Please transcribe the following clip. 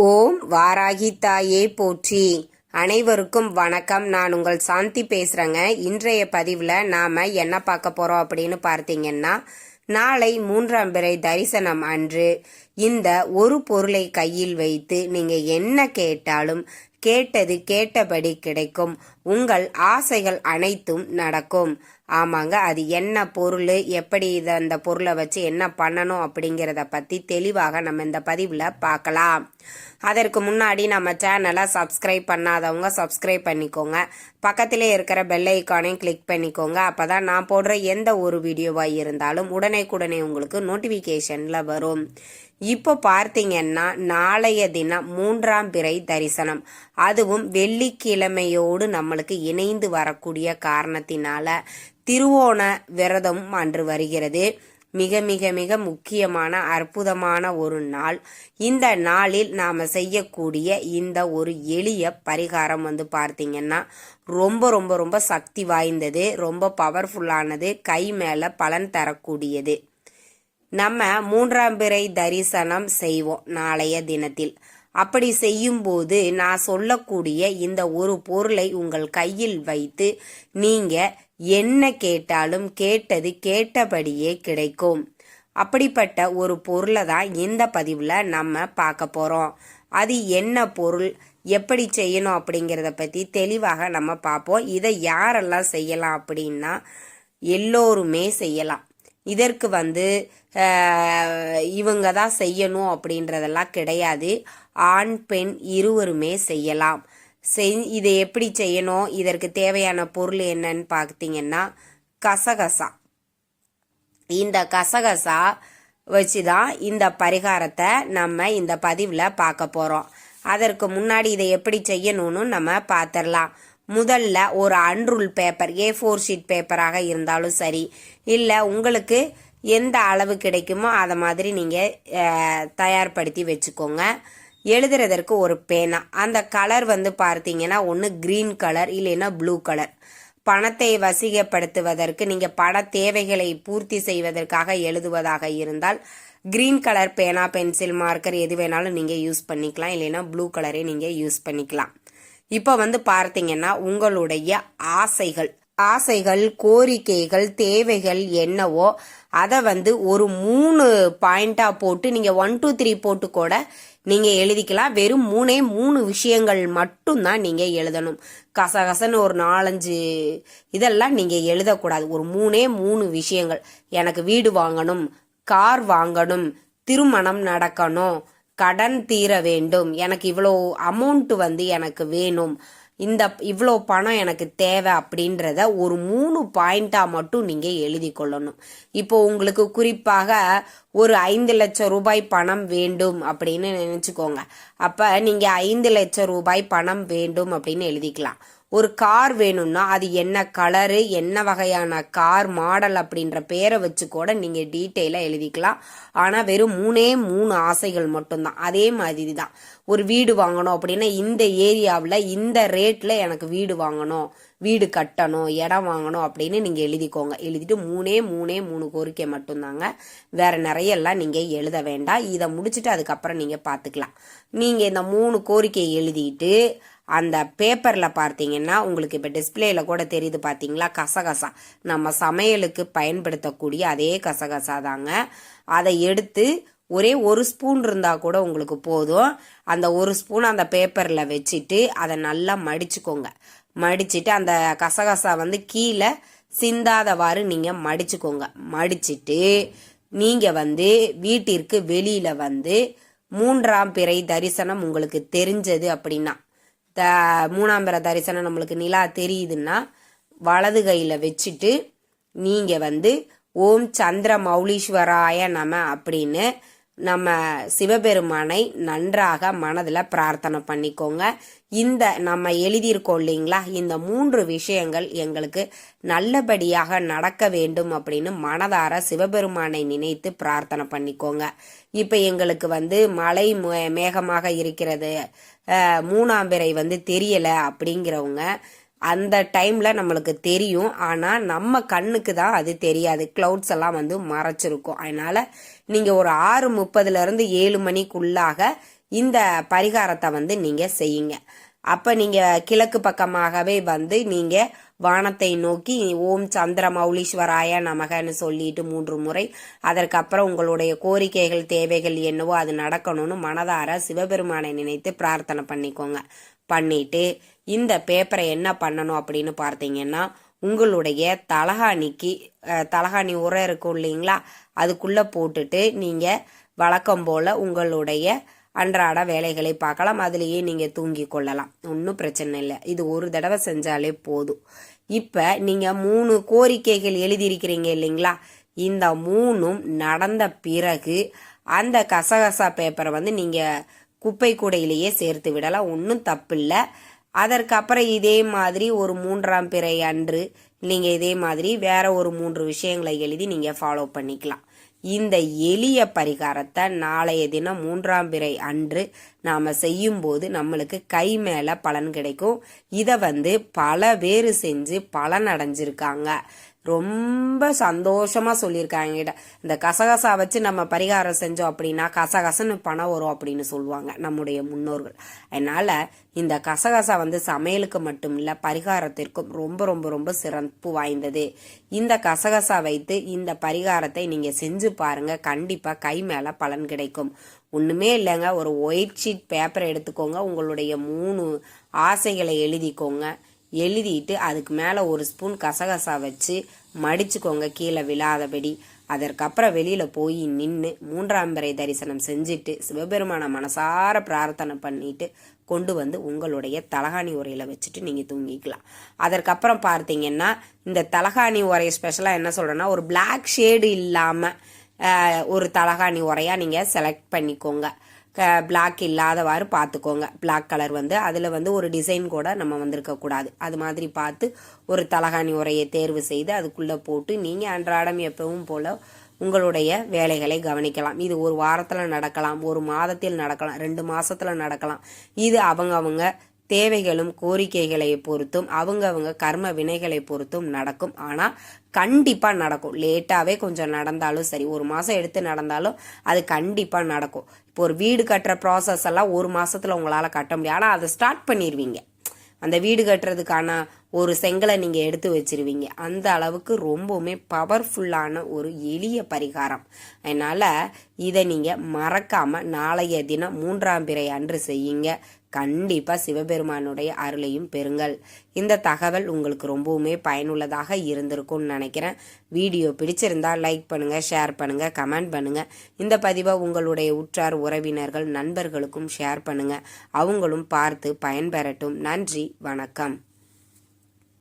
ஓம் வாராகி தாயே போற்றி. அனைவருக்கும் வணக்கம். நான் உங்கள் சாந்தி பேசுகிறேங்க இன்றைய பதிவில் நாம என்ன பார்க்க போகிறோம் அப்படின்னு பார்த்தீங்கன்னா நாளை மூன்றாம் பிறை தரிசனம் அன்று இந்த ஒரு பொருளை கையில் வைத்து நீங்க என்ன கேட்டாலும் கேட்டது கேட்டபடி கிடைக்கும். உங்கள் ஆசைகள் அனைத்தும் நடக்கும். ஆமாங்க அது என்ன பொருள்? எப்படி இதை அந்த பொருளை வச்சு என்ன பண்ணணும் அப்படிங்கிறத பற்றி தெளிவாக நம்ம இந்த பதிவில் பார்க்கலாம். அதற்கு முன்னாடி நம்ம சேனலை சப்ஸ்கிரைப் பண்ணாதவங்க சப்ஸ்கிரைப் பண்ணிக்கோங்க. பக்கத்திலே இருக்கிற பெல் ஐக்கானையும் கிளிக் பண்ணிக்கோங்க. அப்போ தான் நான் போடுற எந்த ஒரு வீடியோவாக இருந்தாலும் உடனே உங்களுக்கு நோட்டிஃபிகேஷனில் வரும். இப்போ பார்த்தீங்கன்னா நாளைய தினம் மூன்றாம் பிறை தரிசனம். அதுவும் வெள்ளிக்கிழமையோடு நம்மளுக்கு இணைந்து வரக்கூடிய காரணத்தினால திருவோண விரதம் அன்று வருகிறது. மிக மிக மிக முக்கியமான அற்புதமான ஒரு நாள். இந்த நாளில் நாம் செய்யக்கூடிய இந்த ஒரு எளிய பரிகாரம் வந்து பார்த்தீங்கன்னா ரொம்ப ரொம்ப ரொம்ப சக்தி வாய்ந்தது ரொம்ப பவர்ஃபுல்லானது கை மேலே பலன் தரக்கூடியது. நம்ம மூன்றாம் பிறை தரிசனம் செய்வோம் நாளைய தினத்தில். அப்படி செய்யும்போது நான் சொல்லக்கூடிய இந்த ஒரு பொருளை உங்கள் கையில் வைத்து நீங்க என்ன கேட்டாலும் கேட்டது கேட்டபடியே கிடைக்கும். அப்படிப்பட்ட ஒரு பொருளை தான் இந்த பதிவில் நம்ம பார்க்க போகிறோம் அது என்ன பொருள் எப்படி செய்யணும் அப்படிங்கிறத பற்றி தெளிவாக நம்ம பார்ப்போம். இதை யாரெல்லாம் செய்யலாம் அப்படின்னா எல்லோருமே செய்யலாம். இதற்கு வந்து இவங்க தான் செய்யணும் அப்படின்றதெல்லாம் கிடையாது. ஆண் பெண் இருவருமே செய்யலாம். செய் இதை எப்படி செய்யணும்? இதற்கு தேவையான பொருள் என்னன்னு பார்த்தீங்கன்னா கசகசா. இந்த கசகசா வச்சு தான் இந்த பரிகாரத்தை நம்ம இந்த பதிவில் பார்க்க போகிறோம் அதற்கு முன்னாடி இதை எப்படி செய்யணும்னு நம்ம பார்த்துடலாம் முதல்ல ஒரு unruled paper A four sheet பேப்பராக இருந்தாலும் சரி இல்லை உங்களுக்கு எந்த அளவு கிடைக்குமோ அதை மாதிரி நீங்கள் தயார்படுத்தி வச்சுக்கோங்க. எழுதுறதற்கு ஒரு பேனா. அந்த கலர் வந்து பார்த்தீங்கன்னா ஒன்று க்ரீன் கலர் இல்லைன்னா ப்ளூ கலர் பணத்தை வசிகப்படுத்துவதற்கு நீங்கள் பண தேவைகளை பூர்த்தி செய்வதற்காக எழுதுவதாக இருந்தால் க்ரீன் கலர் பேனா பென்சில் மார்க்கர் எது வேணாலும் நீங்கள் யூஸ் பண்ணிக்கலாம். இல்லைன்னா ப்ளூ கலரே நீங்கள் யூஸ் பண்ணிக்கலாம். இப்போ வந்து பார்த்தீங்கன்னா உங்களுடைய ஆசைகள். ஆசைகள் கோரிக்கைகள் தேவைகள் என்னவோ அதை வந்து ஒரு மூணு பாயிண்டா போட்டு நீங்க ஒன் டூ த்ரீ போட்டு கூட நீங்க எழுதிக்கலாம். வெறும் மூணே மூணு விஷயங்கள் மட்டும்தான் நீங்க எழுதணும். கசகசன்னு ஒரு நாலஞ்சு இதெல்லாம் நீங்க எழுதக்கூடாது. ஒரு மூணே மூணு விஷயங்கள். எனக்கு வீடு வாங்கணும் கார் வாங்கணும் திருமணம் நடக்கணும் கடன் தீர வேண்டும். எனக்கு இவ்வளோ அமௌண்ட் வந்து எனக்கு வேணும். இந்த இவ்வளோ பணம் எனக்கு தேவை அப்படின்றத ஒரு மூணு பாயிண்டாக மட்டும் நீங்கள் எழுதி கொள்ளணும். இப்போ உங்களுக்கு குறிப்பாக ஒரு ஐந்து லட்சம் ரூபாய் பணம் வேண்டும் அப்படின்னு நினச்சிக்கோங்க. அப்போ நீங்கள் ஐந்து லட்சம் ரூபாய் பணம் வேண்டும் அப்படின்னு எழுதிக்கலாம். ஒரு கார் வேணும்னா அது என்ன கலரு என்ன வகையான கார் மாடல் அப்படின்ற பேரை வச்சு கூட நீங்கள் டீட்டெயிலாக எழுதிக்கலாம். ஆனால் வெறும் மூணே மூணு ஆசைகள் மட்டும்தான். அதே மாதிரி தான் ஒரு வீடு வாங்கணும் அப்படின்னா இந்த ஏரியாவில் இந்த ரேட்டில் எனக்கு வீடு வாங்கணும் வீடு கட்டணும் இடம் வாங்கணும் அப்படின்னு நீங்கள் எழுதிக்கோங்க. எழுதிட்டு மூணே மூணே மூணு கோரிக்கை மட்டும்தாங்க. வேற நிறைய எல்லாம் நீங்கள் எழுத வேண்டாம். இதை முடிச்சுட்டு அதுக்கப்புறம் நீங்கள் பார்த்துக்கலாம். நீங்கள் இந்த மூணு கோரிக்கையை எழுதிட்டு அந்த பேப்பரில் பார்த்தீங்கன்னா உங்களுக்கு இப்போ டிஸ்பிளேயில் கூட தெரியுது பார்த்தீங்களா? கசகசா. நம்ம சமையலுக்கு பயன்படுத்தக்கூடிய அதே கசகசா தாங்க. அதை எடுத்து ஒரே ஒரு ஸ்பூன் இருந்தால் கூட உங்களுக்கு போதும். அந்த ஒரு ஸ்பூன் அந்த பேப்பரில் வச்சுட்டு அதை நல்லா மடிச்சுக்கோங்க. மடிச்சுட்டு அந்த கசகசா வந்து கீழே சிந்தாதவாறு நீங்கள் மடிச்சுக்கோங்க. மடிச்சுட்டு நீங்கள் வந்து வீட்டிற்கு வெளியில் வந்து மூன்றாம் பிறை தரிசனம் உங்களுக்கு தெரிஞ்சது அப்படின்னா த தரிசனம் நம்மளுக்கு நிலா தெரியுதுன்னா வலது கையில் வச்சுட்டு நீங்கள் வந்து ஓம் சந்திர மௌலீஸ்வராய நம அப்படின்னு நம்ம சிவபெருமானை நன்றாக மனதில் பிரார்த்தனை பண்ணிக்கோங்க. இந்த நம்ம எழுதியிருக்கோம் இல்லைங்களா? இந்த மூன்று விஷயங்கள் எங்களுக்கு நல்லபடியாக நடக்க வேண்டும் அப்படின்னு மனதார சிவபெருமானை நினைத்து பிரார்த்தனை பண்ணிக்கோங்க. இப்போ எங்களுக்கு வந்து மழை மேகமாக இருக்கிறது மூணாம் பிறை வந்து தெரியலை அப்படிங்கிறவங்க அந்த டைமில் நம்மளுக்கு தெரியும். ஆனால் நம்ம கண்ணுக்கு தான் அது தெரியாது. க்ளவுட்ஸ் எல்லாம் வந்து மறைச்சிருக்கும். அதனால் நீங்கள் ஒரு ஆறு முப்பதுலேருந்து ஏழு மணிக்குள்ளாக இந்த பரிகாரத்தை வந்து நீங்கள் செய்யுங்க. அப்போ நீங்கள் கிழக்கு பக்கமாகவே வந்து நீங்கள் வானத்தை நோக்கி ஓம் சந்திர மௌலீஸ்வராய நமகன்னு சொல்லிட்டு மூன்று முறை அதற்கப்புறம் உங்களுடைய கோரிக்கைகள் தேவைகள் என்னவோ அது நடக்கணும்னு மனதார சிவபெருமானை நினைத்து பிரார்த்தனை பண்ணிக்கோங்க. பண்ணிட்டு இந்த பேப்பரை என்ன பண்ணணும் அப்படின்னு பார்த்தீங்கன்னா உங்களுடைய தலகாணிக்கு தலகாணி உரம் இருக்கும் இல்லைங்களா? அதுக்குள்ளே போட்டுட்டு நீங்கள் வழக்கம் போல் உங்களுடைய அன்றாட வேலைகளை பார்க்கலாம். அதுலேயே நீங்கள் தூங்கி கொள்ளலாம். ஒன்றும் பிரச்சனை இல்லை. இது ஒரு தடவை செஞ்சாலே போதும். இப்போ நீங்கள் மூணு கோரிக்கைகள் எழுதியிருக்கிறீங்க இல்லைங்களா? இந்த மூணும் நடந்த பிறகு அந்த கசகசா பேப்பரை வந்து நீங்கள் குப்பை கூடையிலேயே சேர்த்து விடலாம். ஒன்றும் தப்பில்லை அதற்கப்புறம் இதே மாதிரி ஒரு மூன்றாம் பிறை அன்று நீங்கள் இதே மாதிரி வேற ஒரு மூன்று விஷயங்களை எழுதி நீங்கள் ஃபாலோ பண்ணிக்கலாம். இந்த எளிய பரிகாரத்தை நாளைய தினம் மூன்றாம் பிறை அன்று நாம் செய்யும்போது நம்மளுக்கு கை மேலே பலன் கிடைக்கும். இதை வந்து பல பேர் செஞ்சு பலன் அடைஞ்சிருக்காங்க. ரொம்ப சந்தோஷமா சொல்லியிருக்காங்க என்கிட்ட. இந்த கசகசா வச்சு நம்ம பரிகாரம் செஞ்சோம் அப்படின்னா கசகசன்னு பணம் வரும் அப்படின்னு சொல்லுவாங்க நம்முடைய முன்னோர்கள். அதனால இந்த கசகசா வந்து சமையலுக்கு மட்டும் இல்ல பரிகாரத்திற்கும் ரொம்ப ரொம்ப ரொம்ப சிறப்பு வாய்ந்தது. இந்த கசகசா வைத்து இந்த பரிகாரத்தை நீங்க செஞ்சு பாருங்க. கண்டிப்பா கை மேல பலன் கிடைக்கும். ஒண்ணுமே இல்லைங்க ஒரு ஒயிட் ஷீட் பேப்பரை எடுத்துக்கோங்க. உங்களுடைய மூணு ஆசைகளை எழுதிக்கோங்க. எழுதிட்டு அதுக்கு மேலே ஒரு ஸ்பூன் கசகசா வச்சு மடிச்சுக்கோங்க கீழே விழாதபடி. அதற்கப்புறம் வெளியில் போய் நின்று மூன்றாம் பிறை தரிசனம் செஞ்சுட்டு சிவபெருமான மனசார பிரார்த்தனை பண்ணிட்டு கொண்டு வந்து உங்களுடைய தலகாணி உரையில் வச்சுட்டு நீங்கள் தூங்கிக்கலாம். அதற்கப்புறம் பார்த்தீங்கன்னா இந்த தலகாணி உரை ஸ்பெஷலாக என்ன சொல்கிறேன்னா ஒரு பிளாக் ஷேடு இல்லாமல் ஒரு தலகாணி உரையாக நீங்கள் செலக்ட் பண்ணிக்கோங்க. பிளாக் இல்லாதவாறு பார்த்துக்கோங்க பிளாக் கலர் வந்து அதில் வந்து ஒரு டிசைன் கூட நம்ம வந்திருக்கக்கூடாது அது மாதிரி பார்த்து ஒரு தலகாணி உரையை தேர்வு செய்து அதுக்குள்ளே போட்டு நீங்கள் அன்றாடம் எப்பவும் போல் உங்களுடைய வேலைகளை கவனிக்கலாம். இது ஒரு வாரத்தில் நடக்கலாம் ஒரு மாதத்தில் நடக்கலாம் ரெண்டு மாதத்தில் நடக்கலாம். இது அவங்க அவங்க தேவைகளும் கோரிக்கைகளை பொறுத்தும் அவங்கவுங்க கர்ம வினைகளை பொறுத்தும் நடக்கும். ஆனால் கண்டிப்பாக நடக்கும். லேட்டாகவே கொஞ்சம் நடந்தாலும் சரி ஒரு மாதம் எடுத்து நடந்தாலும் அது கண்டிப்பாக நடக்கும். இப்போ ஒரு வீடு கட்டுற ப்ராசஸ் எல்லாம் ஒரு மாதத்தில் உங்களால் கட்ட முடியும். ஆனால் அதை ஸ்டார்ட் பண்ணிடுவீங்க அந்த வீடு கட்டுறதுக்கான ஒரு செங்கலை நீங்கள் எடுத்து வச்சிருவீங்க. அந்த அளவுக்கு ரொம்பவுமே பவர்ஃபுல்லான ஒரு எளிய பரிகாரம். அதனால் இதை நீங்கள் மறக்காமல் நாளைய தினம் மூன்றாம் பிறை அன்று செய்யுங்க. கண்டிப்பாக சிவபெருமானுடைய அருளையும் பெறுங்கள். இந்த தகவல் உங்களுக்கு ரொம்பவுமே பயனுள்ளதாக இருந்திருக்கும்னு நினைக்கிறேன். வீடியோ பிடிச்சிருந்தா லைக் பண்ணுங்கள் ஷேர் பண்ணுங்கள் கமெண்ட் பண்ணுங்கள் இந்த பதிவை உங்களுடைய உற்றார் உறவினர்கள் நண்பர்களுக்கும் ஷேர் பண்ணுங்கள் அவங்களும் பார்த்து பயன்பெறட்டும். நன்றி வணக்கம்.